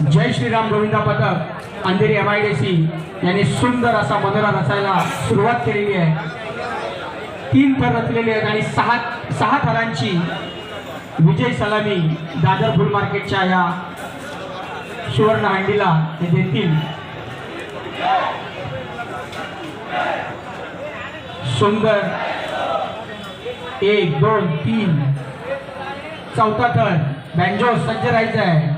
जय श्रीराम गोविंदा पथक. Andheri M I D C. यांनी सुंदर असा मनोरा रचायला सुरुवात केलेली आहे. तीन थर रचलेले आहेत आणि सहा सहा थरांची विजय सलामी दादर फुल मार्केटच्या या सुवर्ण हंडीला ते देतील. सुंदर. एक दोन तीन. चौथा थर. बँजो सज्ज राहायचा आहे.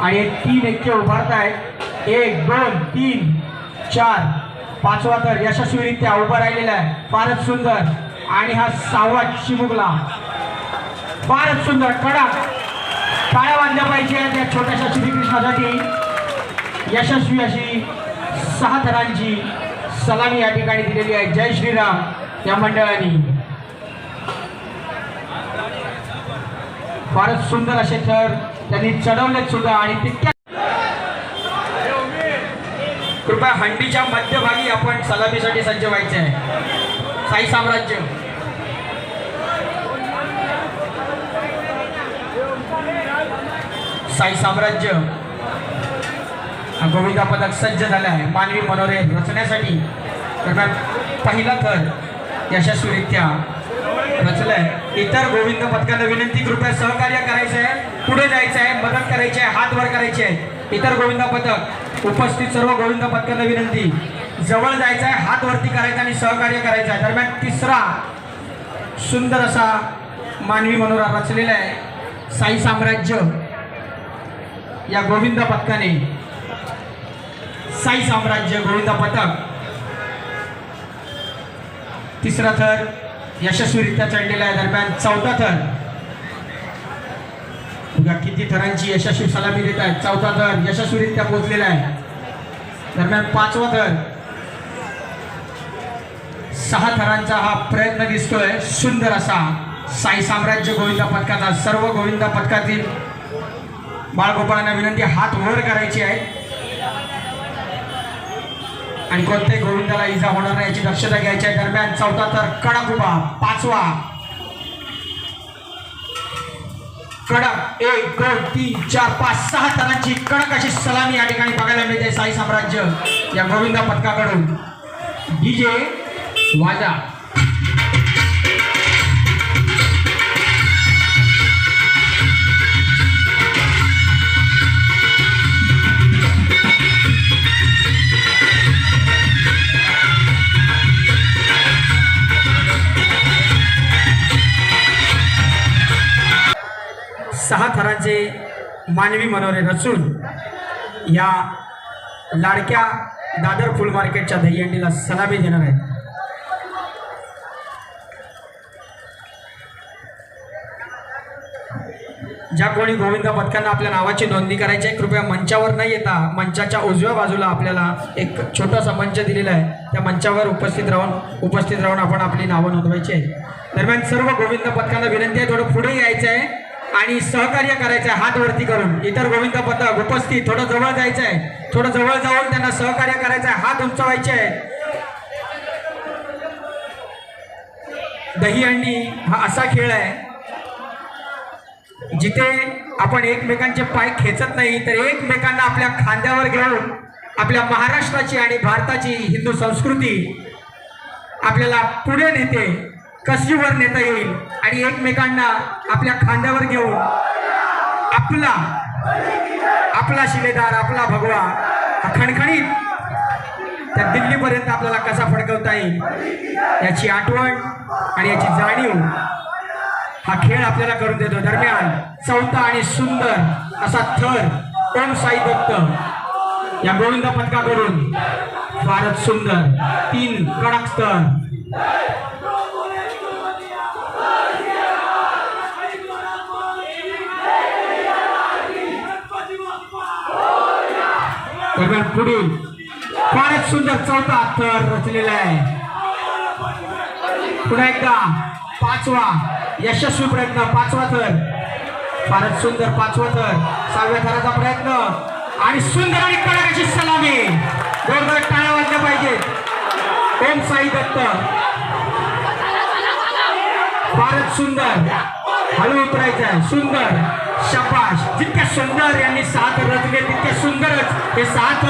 आणि तीन एक्के उभारत आहेत एक दोन तीन चार. पाचवा तर यशस्वीरित्या उभा राहिलेला आहे. फारच सुंदर. आणि हा सहावा चिमुकला फारच सुंदर कडक. काय वाजल्या पाहिजे त्या छोट्याशा श्रीकृष्णासाठी. यशस्वी अशी सहा थरांची सलामी या ठिकाणी दिलेली आहे. जय श्रीराम या मंडळाने. फारच सुंदर असे थर त्यांनी चढवलेत सुद्धा आणि तितक्या कृपया हंडीच्या मध्यभागी आपण सलामीसाठी सज्ज व्हायचे आहे. साई साम्राज्य. साई साम्राज्य. गोविंदा पदक सज्ज झालं आहे. मानवी मनोरे रचण्यासाठी दरम्यान पहिला थर यशस्वीरित्या इतर गोविंद पथकांना विनंती कृपया सहकार्य करायचं आहे पुढे जायचं आहे मदत करायची आहे हात वर करायची आहे इतर गोविंद पथक उपस्थित सर्व गोविंद पथकांना विनंती. जवळ जायचं आहे हात वरती करायचं आणि सहकार्य करायचं आहे दरम्यान तिसरा सुंदर असा मानवी मनोरा रचलेला आहे. साई साम्राज्य या गोविंद पथकाने. साई साम्राज्य गोविंद पथक. तिसरा थर. यशस्वीरित्या चढलेला आहे. दरम्यान चौथा थर बघा किती थरांची यशस्वी सलामी देत आहेत. चौथा थर यशस्वीरित्या पोहोचलेला आहे. दरम्यान पाचवा थर सहा थरांचा हा प्रयत्न दिसतोय. सुंदर असा साई साम्राज्य गोविंदा पथकाचा सर्व गोविंदा पथकातील बाळगोपाळांना विनंती हात वर करायची आहे. आणि कोणत्याही गोविंदाला इजा होणार नाही याची दक्षता घ्यायची आहे. दरम्यान चौथा तर कडक उभा पाचवा. कडक एक दोन तीन चार पाच सहा तरांची कडक अशी सलामी या ठिकाणी बघायला मिळते. साई साम्राज्य या गोविंदा पथकाकडून. डीजे वाजा. सहा थरांचे मानवी मनोरे रचून या लाडक्या दादर फुल मार्केटच्या दहीहंडीला सलामी देणार आहेत. ज्या कोणी गोविंद पथकांना आपल्या नावाची नोंदणी करायची आहे कृपया मंचावर न येता मंचाच्या उजव्या बाजूला आपल्याला एक छोटासा मंच दिलेला आहे. त्या मंचावर उपस्थित राहून उपस्थित राहून आपण आपली नावं नोंदवायची आहे. दरम्यान सर्व गोविंद पथकांना विनंती आहे थोडं पुढे यायचं आहे. आणि सहकार्य करायचं आहे हात वरती करून. इतर गोविंद पथक उपस्थित थोडं जवळ जायचं आहे थोडं जवळ जाऊन त्यांना सहकार्य करायचं आहे हात उंचवायचे आहे. दहीहंडी हा असा खेळ आहे जिथे आपण एकमेकांचे पाय खेचत नाही तर एकमेकांना आपल्या खांद्यावर घेऊन आपल्या महाराष्ट्राची आणि भारताची हिंदू संस्कृती आपल्याला पुढे नेते कशी वर नेता येईल आणि एकमेकांना आपल्या खांद्यावर घेऊन आपला आपला शिलेदार आपला भगवा हा खणखणीत त्या दिल्लीपर्यंत आपल्याला कसा फडकवता येईल याची आठवण आणि याची जाणीव हा खेळ आपल्याला करून देतो. दरम्यान चौथा आणि सुंदर असा थर ओम साई दत्त या गोविंद पथकाकडून फारच सुंदर तीन कडक स्तर दरम्यान पुढील फारच सुंदर चौथा थर रचलेला आहे. पुन्हा एकदा पाचवा यशस्वी प्रयत्न पाचवा थर. फारच सुंदर पाचवा थर. सहाव्या थराचा प्रयत्न. आणि सुंदर आणि कडक सलामी. जोरदार टाळ्या वाजल्या पाहिजेत. ओम साई दत्त. फारच सुंदर. हळू उतरायचं आहे सुंदर. शपाश जितक्या सुंदर यांनी सात रचले तितके सुंदरच. हे सात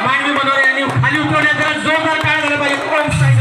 मानवी मनोर यांनी खाली उतरवण्यात जोरदार काय झालं पाहिजे.